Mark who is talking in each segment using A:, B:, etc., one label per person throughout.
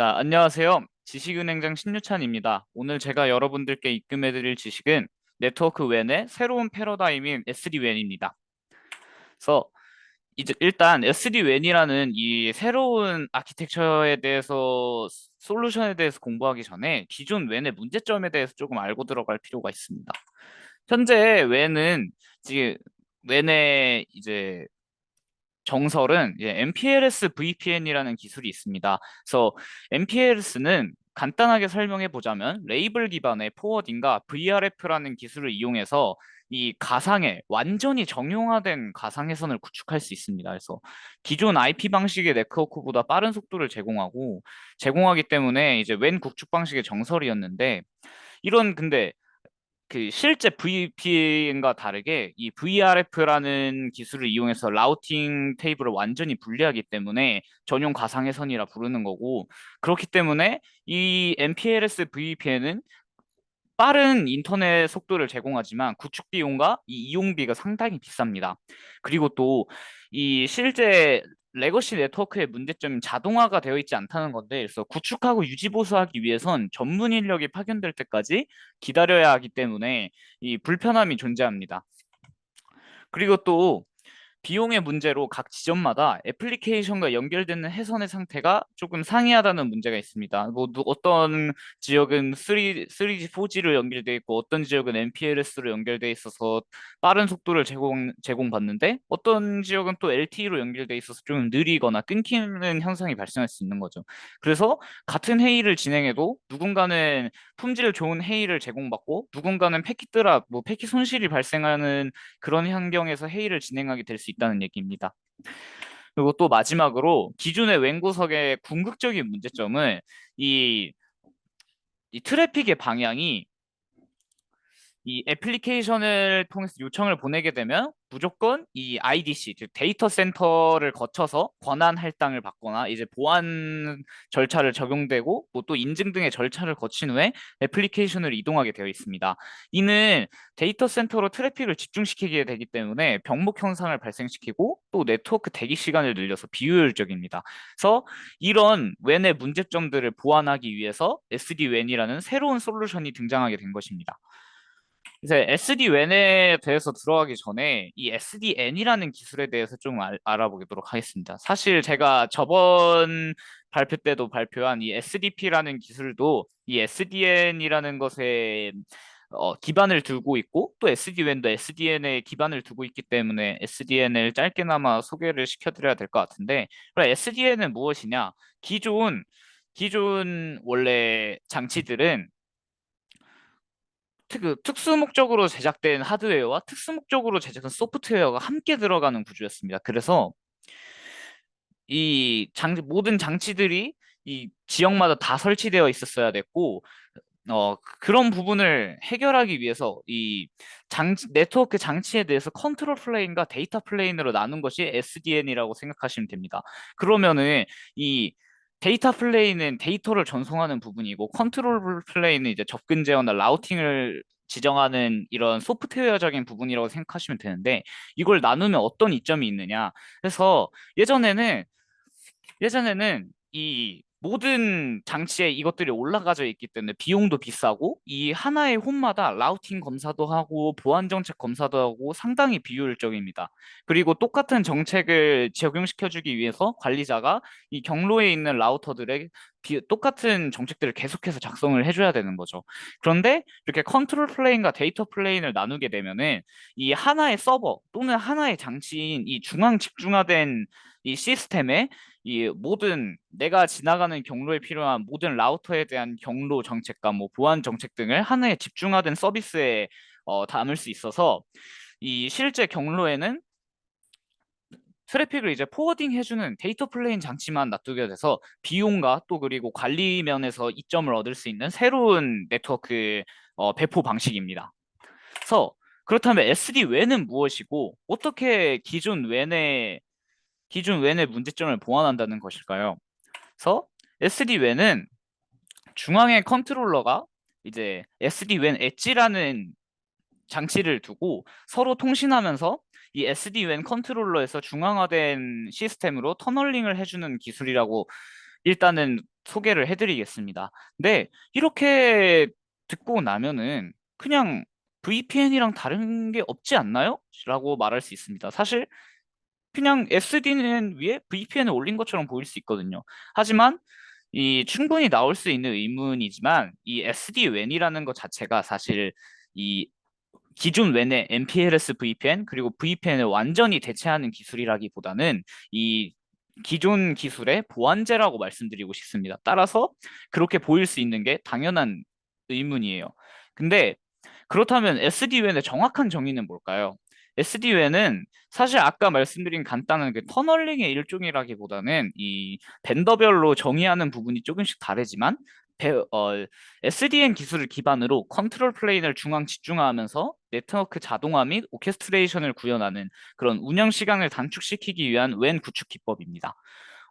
A: 자, 안녕하세요. 지식은행장 신유찬입니다. 오늘 제가 여러분들께 입금해드릴 지식은 네트워크 웬의 새로운 패러다임인 SD-WAN입니다. 그래서 이제 일단 SD-WAN이라는 이 새로운 아키텍처에 대해서 솔루션에 대해서 공부하기 전에 기존 웬의 문제점에 대해서 조금 알고 들어갈 필요가 있습니다. 현재 웬은 지금 웬의 이제 정설은 MPLS VPN이라는 기술이 있습니다. 그래서 MPLS는 간단하게 설명해 보자면 레이블 기반의 포워딩과 VRF라는 기술을 이용해서 이 가상의 완전히 정형화된 가상회선을 구축할 수 있습니다. 그래서 기존 IP 방식의 네트워크보다 빠른 속도를 제공하고 제공하기 때문에 이제 웬 구축 방식의 정설이었는데 이런 근데 그 실제 VPN과 다르게 이 VRF라는 기술을 이용해서 라우팅 테이블을 완전히 분리하기 때문에 전용 가상회선이라 부르는 거고 그렇기 때문에 이 MPLS VPN은 빠른 인터넷 속도를 제공하지만 구축 비용과 이 이용비가 상당히 비쌉니다. 그리고 또 이 실제 레거시 네트워크의 문제점은 자동화가 되어 있지 않다는 건데 그래서 구축하고 유지 보수하기 위해선 전문 인력이 파견될 때까지 기다려야 하기 때문에 이 불편함이 존재합니다. 그리고 또 비용의 문제로 각 지점마다 애플리케이션과 연결되는 해선의 상태가 조금 상이하다는 문제가 있습니다. 뭐 어떤 지역은 3, 3G, 4G로 연결돼 있고 어떤 지역은 MPLS로 연결돼 있어서 빠른 속도를 제공 제공받는데 어떤 지역은 또 LTE로 연결돼 있어서 좀 느리거나 끊기는 현상이 발생할 수 있는 거죠. 그래서 같은 회의를 진행해도 누군가는 품질 좋은 회의를 제공받고 누군가는 패킷 드랍, 뭐 패킷 손실이 발생하는 그런 환경에서 회의를 진행하게 될 수 있다는 얘기입니다. 그리고 또 마지막으로 기존의 웬구석의 궁극적인 문제점은 이, 이 트래픽의 방향이 이 애플리케이션을 통해서 요청을 보내게 되면 무조건 이 IDC, 즉 데이터 센터를 거쳐서 권한 할당을 받거나 이제 보안 절차를 적용되고 뭐 또 인증 등의 절차를 거친 후에 애플리케이션을 이동하게 되어 있습니다. 이는 데이터 센터로 트래픽을 집중시키게 되기 때문에 병목 현상을 발생시키고 또 네트워크 대기 시간을 늘려서 비효율적입니다. 그래서 이런 웬의 문제점들을 보완하기 위해서 SD-WAN이라는 새로운 솔루션이 등장하게 된 것입니다. 이제 SD-WAN에 대해서 들어가기 전에 이 SDN이라는 기술에 대해서 좀 알, 알아보도록 하겠습니다. 사실 제가 저번 발표 때도 발표한 이 SDP라는 기술도 이 SDN이라는 것에 어, 기반을 두고 있고 또 SD-WAN도 SDN에 기반을 두고 있기 때문에 SDN을 짧게나마 소개를 시켜드려야 될 것 같은데 그럼 SDN은 무엇이냐? 기존 기존 원래 장치들은 그 특수 목적으로 제작된 하드웨어와 특수 목적으로 제작한 소프트웨어가 함께 들어가는 구조였습니다. 그래서 이 장, 모든 장치들이 이 지역마다 다 설치되어 있었어야 됐고, 어, 그런 부분을 해결하기 위해서 이 장치, 네트워크 장치에 대해서 컨트롤 플레인과 데이터 플레인으로 나눈 것이 SDN이라고 생각하시면 됩니다. 그러면은 이 데이터 플레이는 데이터를 전송하는 부분이고 컨트롤 플레이는 이제 접근 제어나 라우팅을 지정하는 이런 소프트웨어적인 부분이라고 생각하시면 되는데 이걸 나누면 어떤 이점이 있느냐. 그래서 예전에는 예전에는 이 모든 장치에 이것들이 올라가져 있기 때문에 비용도 비싸고 이 하나의 홈마다 라우팅 검사도 하고 보안 정책 검사도 하고 상당히 비효율적입니다. 그리고 똑같은 정책을 적용시켜 주기 위해서 관리자가 이 경로에 있는 라우터들의 비, 똑같은 정책들을 계속해서 작성을 해줘야 되는 거죠. 그런데 이렇게 컨트롤 플레인과 데이터 플레인을 나누게 되면은 이 하나의 서버 또는 하나의 장치인 이 중앙 집중화된 이 시스템에 이 모든 내가 지나가는 경로에 필요한 모든 라우터에 대한 경로 정책과 뭐 보안 정책 등을 하나의 집중화된 서비스에 어, 담을 수 있어서 이 실제 경로에는 트래픽을 이제 포워딩 해주는 데이터 플레인 장치만 놔두게 돼서 비용과 또 그리고 관리 면에서 이점을 얻을 수 있는 새로운 네트워크 어, 배포 방식입니다. 그래서 그렇다면 SD-WAN은 무엇이고 어떻게 기존 웬의 기존 웬의 문제점을 보완한다는 것일까요? 그래서 SD-WAN은 중앙에 컨트롤러가 이제 SD-WAN 엣지라는 장치를 두고 서로 통신하면서 이 SD-WAN 컨트롤러에서 중앙화된 시스템으로 터널링을 해주는 기술이라고 일단은 소개를 해드리겠습니다. 근데 이렇게 듣고 나면은 그냥 VPN이랑 다른 게 없지 않나요? 라고 말할 수 있습니다. 사실 그냥 SD는 위에 VPN을 올린 것처럼 보일 수 있거든요. 하지만 이 충분히 나올 수 있는 의문이지만 이 SD-WAN이라는 것 자체가 사실 이 기존 웬의 MPLS VPN 그리고 VPN을 완전히 대체하는 기술이라기보다는 이 기존 기술의 보완제라고 말씀드리고 싶습니다. 따라서 그렇게 보일 수 있는 게 당연한 의문이에요. 근데 그렇다면 SD-WAN의 정확한 정의는 뭘까요? SD-WAN은 사실 아까 말씀드린 간단한 그 터널링의 일종이라기보다는 이 벤더별로 정의하는 부분이 조금씩 다르지만 배, 어, SDN 기술을 기반으로 컨트롤 플레인을 중앙 집중화하면서 네트워크 자동화 및 오케스트레이션을 구현하는 그런 운영 시간을 단축시키기 위한 웬 구축 기법입니다.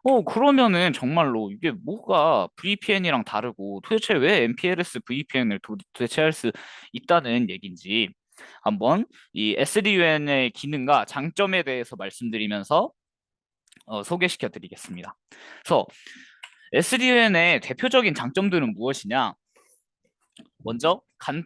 A: 어, 그러면은 정말로 이게 뭐가 VPN이랑 다르고 도대체 왜 MPLS VPN을 도, 대체할 수 있다는 얘기인지 한번 이 SDN의 기능과 장점에 대해서 말씀드리면서 어, 소개시켜 드리겠습니다. 그래서 SDN의 대표적인 장점들은 무엇이냐? 먼저 간,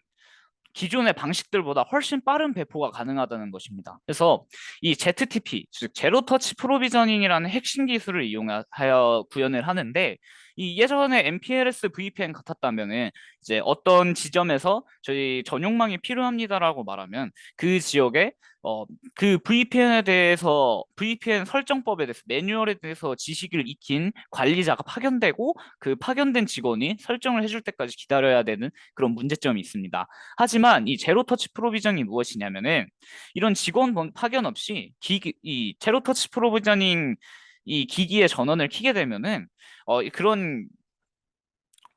A: 기존의 방식들보다 훨씬 빠른 배포가 가능하다는 것입니다. 그래서 이 ZTP, 즉 제로 터치 프로비저닝이라는 핵심 기술을 이용하여 구현을 하는데 이 예전에 MPLS VPN 같았다면은 이제 어떤 지점에서 저희 전용망이 필요합니다라고 말하면 그 지역에 어, 그 VPN에 대해서 VPN 설정법에 대해서 매뉴얼에 대해서 지식을 익힌 관리자가 파견되고 그 파견된 직원이 설정을 해줄 때까지 기다려야 되는 그런 문제점이 있습니다. 하지만 이 제로 터치 프로비전이 무엇이냐면은 이런 직원 파견 없이 기기, 이 제로 터치 프로비저닝 이 기기의 전원을 키게 되면은 어 그런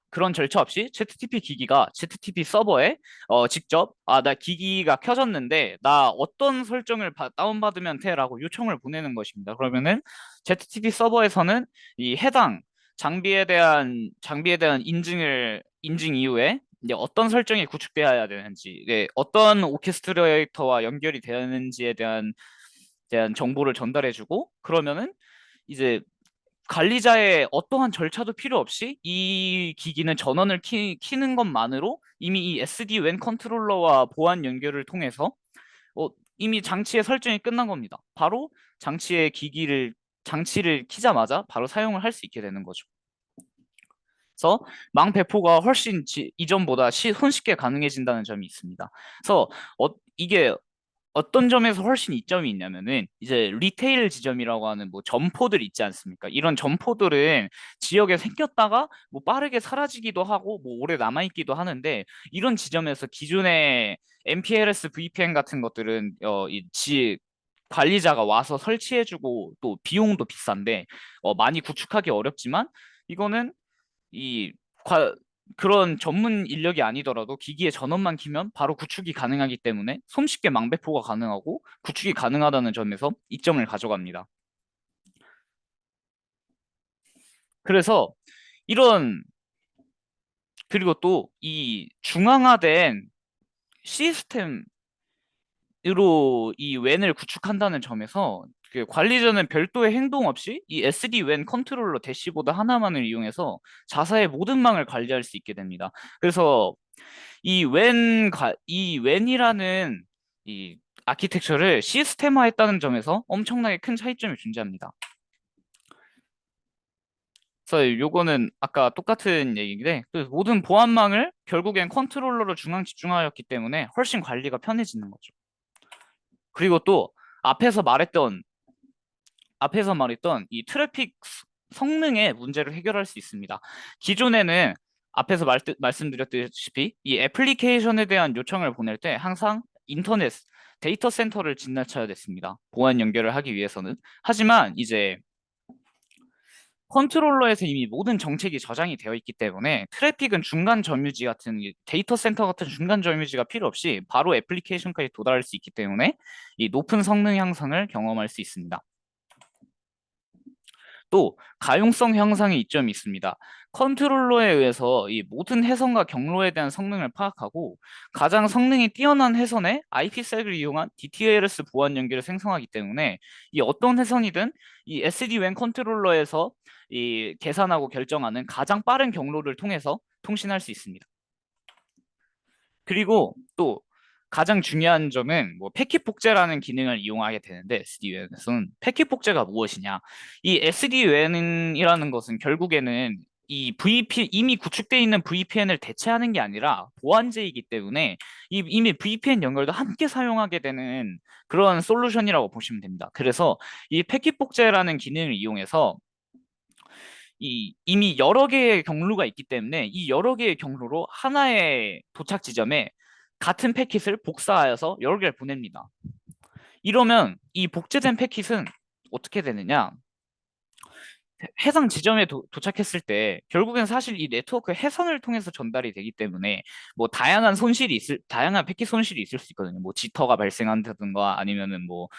A: 그런 절차 없이 ZTP 기기가 ZTP 서버에 어, 직접 아 나 기기가 켜졌는데 나 어떤 설정을 바, 다운받으면 돼라고 요청을 보내는 것입니다. 그러면은 ZTP 서버에서는 이 해당 장비에 대한 장비에 대한 인증을 인증 이후에 이제 어떤 설정이 구축되어야 되는지, 네, 어떤 오케스트레이터와 연결이 되는지에 대한 대한 정보를 전달해주고 그러면은 이제 관리자의 어떠한 절차도 필요 없이 이 기기는 전원을 키, 는 것만으로 이미 이 SD-WAN 컨트롤러와 보안 연결을 통해서 어, 이미 장치의 설정이 끝난 겁니다. 바로 장치의 기기를 장치를 키자마자 바로 사용을 할 수 있게 되는 거죠. 그래서 망 배포가 훨씬 지, 이전보다 시, 손쉽게 가능해진다는 점이 있습니다. 그래서 어, 이게 어떤 점에서 훨씬 이점이 있냐면은 이제 리테일 지점이라고 하는 뭐 점포들 있지 않습니까? 이런 점포들은 지역에 생겼다가 뭐 빠르게 사라지기도 하고 뭐 오래 남아 있기도 하는데 이런 지점에서 기존의 MPLS VPN 같은 것들은 어, 이 지, 관리자가 와서 설치해주고 또 비용도 비싼데 어, 많이 구축하기 어렵지만 이거는 이 과, 그런 전문 인력이 아니더라도 기기에 전원만 키면 바로 구축이 가능하기 때문에 손쉽게 망배포가 가능하고 구축이 가능하다는 점에서 이점을 가져갑니다. 그래서 이런 그리고 또 이 중앙화된 시스템으로 이 웬을 구축한다는 점에서 그 관리자는 별도의 행동 없이 이 SD-WAN 컨트롤러 대시보드 하나만을 이용해서 자사의 모든 망을 관리할 수 있게 됩니다. 그래서 이 WAN 이 WAN이라는 이 아키텍처를 시스템화했다는 점에서 엄청나게 큰 차이점이 존재합니다. 그래서 요거는 아까 똑같은 얘기인데 그 모든 보안망을 결국엔 컨트롤러로 중앙 집중하였기 때문에 훨씬 관리가 편해지는 거죠. 그리고 또 앞에서 말했던 앞에서 말했던 이 트래픽 성능의 문제를 해결할 수 있습니다. 기존에는 앞에서 말, 말씀드렸다시피 이 애플리케이션에 대한 요청을 보낼 때 항상 인터넷 데이터 센터를 지나쳐야 됐습니다. 보안 연결을 하기 위해서는. 하지만 이제 컨트롤러에서 이미 모든 정책이 저장이 되어 있기 때문에 트래픽은 중간 점유지 같은 데이터 센터 같은 중간 점유지가 필요 없이 바로 애플리케이션까지 도달할 수 있기 때문에 이 높은 성능 향상을 경험할 수 있습니다. 또 가용성 향상의 이점이 있습니다. 컨트롤러에 의해서 이 모든 해선과 경로에 대한 성능을 파악하고 가장 성능이 뛰어난 해선에 IP색을 이용한 DTLS 보안 연결을 생성하기 때문에 이 어떤 해선이든 이 SD-WAN 컨트롤러에서 이 계산하고 결정하는 가장 빠른 경로를 통해서 통신할 수 있습니다. 그리고 또 가장 중요한 점은 뭐 패킷 복제라는 기능을 이용하게 되는데 SD-WAN에서는 패킷 복제가 무엇이냐? 이 SD-WAN이라는 것은 결국에는 이 VPN 이미 구축되어 있는 VPN을 대체하는 게 아니라 보안제이기 때문에 이, 이미 VPN 연결도 함께 사용하게 되는 그런 솔루션이라고 보시면 됩니다. 그래서 이 패킷 복제라는 기능을 이용해서 이 이미 여러 개의 경로가 있기 때문에 이 여러 개의 경로로 하나의 도착 지점에 같은 패킷을 복사하여서 여러 개를 보냅니다. 이러면 이 복제된 패킷은 어떻게 되느냐? 해상 지점에 도, 착했을 때 결국엔 사실 이 네트워크 해선을 통해서 전달이 되기 때문에 뭐 다양한 손실이 있을 다양한 패킷 손실이 있을 수 있거든요. 뭐 지터가 발생한다든가 아니면은 뭐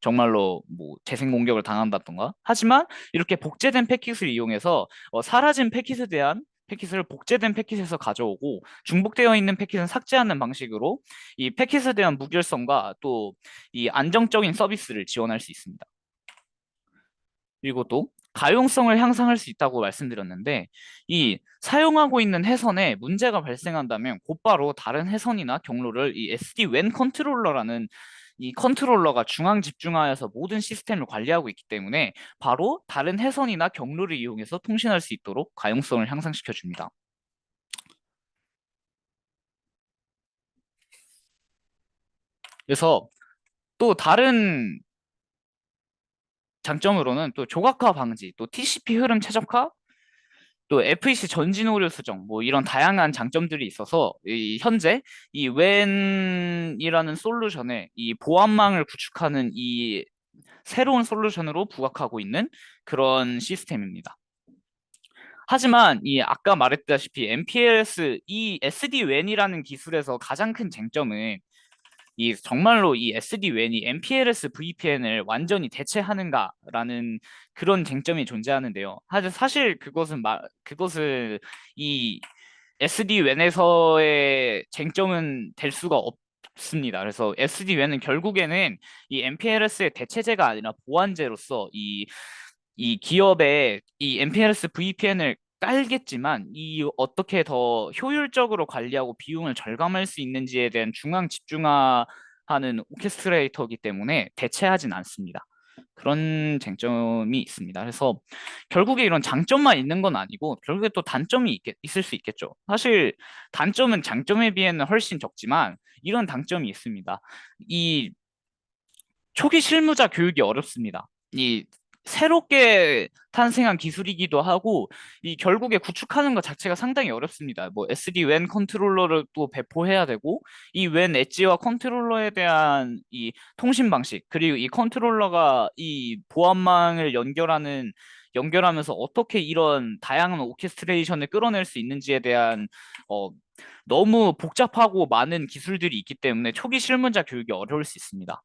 A: 정말로 뭐 재생 공격을 당한다든가 하지만 이렇게 복제된 패킷을 이용해서 어, 사라진 패킷에 대한 패킷을 복제된 패킷에서 가져오고 중복되어 있는 패킷은 삭제하는 방식으로 이 패킷에 대한 무결성과 또 이 안정적인 서비스를 지원할 수 있습니다. 그리고 또 가용성을 향상할 수 있다고 말씀드렸는데 이 사용하고 있는 해선에 문제가 발생한다면 곧바로 다른 해선이나 경로를 이 SD-WAN 컨트롤러라는 이 컨트롤러가 중앙 집중하여서 모든 시스템을 관리하고 있기 때문에 바로 다른 해선이나 경로를 이용해서 통신할 수 있도록 가용성을 향상시켜 줍니다. 그래서 또 다른 장점으로는 또 조각화 방지, 또 TCP 흐름 최적화, 또 FEC 전진 오류 수정, 뭐 이런 다양한 장점들이 있어서 이 현재 이 웬이라는 솔루션에 이 보안망을 구축하는 이 새로운 솔루션으로 부각하고 있는 그런 시스템입니다. 하지만 이 아까 말했다시피 MPLS 이 SD-WAN이라는 기술에서 가장 큰 쟁점은 이 정말로 이 SD-WAN이 MPLS VPN을 완전히 대체하는가라는 그런 쟁점이 존재하는데요. 사실 그것은 마, 그것을 이 SD-WAN에서의 쟁점은 될 수가 없 습니다. 그래서 SD-WAN은 결국에는 이 MPLS의 대체제가 아니라 보완제로서 이, 이 기업의 이 MPLS VPN을 깔겠지만 이 어떻게 더 효율적으로 관리하고 비용을 절감할 수 있는지에 대한 중앙 집중화하는 오케스트레이터이기 때문에 대체하진 않습니다. 그런 쟁점이 있습니다. 그래서 결국에 이런 장점만 있는 건 아니고 결국에 또 단점이 있겠, 있을 수 있겠죠. 사실 단점은 장점에 비해는 훨씬 적지만 이런 단점이 있습니다. 이 초기 실무자 교육이 어렵습니다. 이 새롭게 탄생한 기술이기도 하고 이 결국에 구축하는 것 자체가 상당히 어렵습니다. 뭐 SD-WAN 컨트롤러를 또 배포해야 되고 이 WAN 엣지와 컨트롤러에 대한 이 통신 방식 그리고 이 컨트롤러가 이 보안망을 연결하는 연결하면서 어떻게 이런 다양한 오케스트레이션을 끌어낼 수 있는지에 대한 어, 너무 복잡하고 많은 기술들이 있기 때문에 초기 실문자 교육이 어려울 수 있습니다.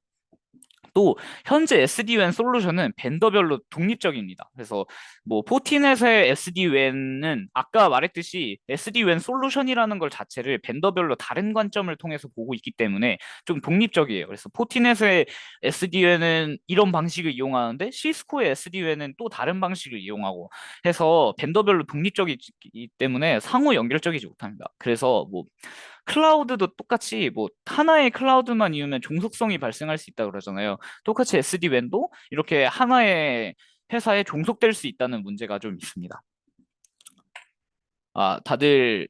A: 또 현재 SD-WAN 솔루션은 벤더별로 독립적입니다. 그래서 뭐 포티넷의 SD-WAN은 아까 말했듯이 SD-WAN 솔루션이라는 걸 자체를 벤더별로 다른 관점을 통해서 보고 있기 때문에 좀 독립적이에요. 그래서 포티넷의 SD-WAN은 이런 방식을 이용하는데 시스코의 SD-WAN은 또 다른 방식을 이용하고 해서 벤더별로 독립적이기 때문에 상호 연결적이지 못합니다. 그래서 뭐 클라우드도 똑같이 뭐 하나의 클라우드만 이으면 종속성이 발생할 수 있다 그러잖아요. 똑같이 SD-WAN도 이렇게 하나의 회사에 종속될 수 있다는 문제가 좀 있습니다. 아, 다들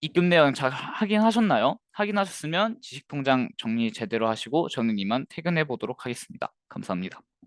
A: 입금 내용 잘 확인하셨나요? 확인하셨으면 지식통장 정리 제대로 하시고 저는 이만 퇴근해 보도록 하겠습니다. 감사합니다.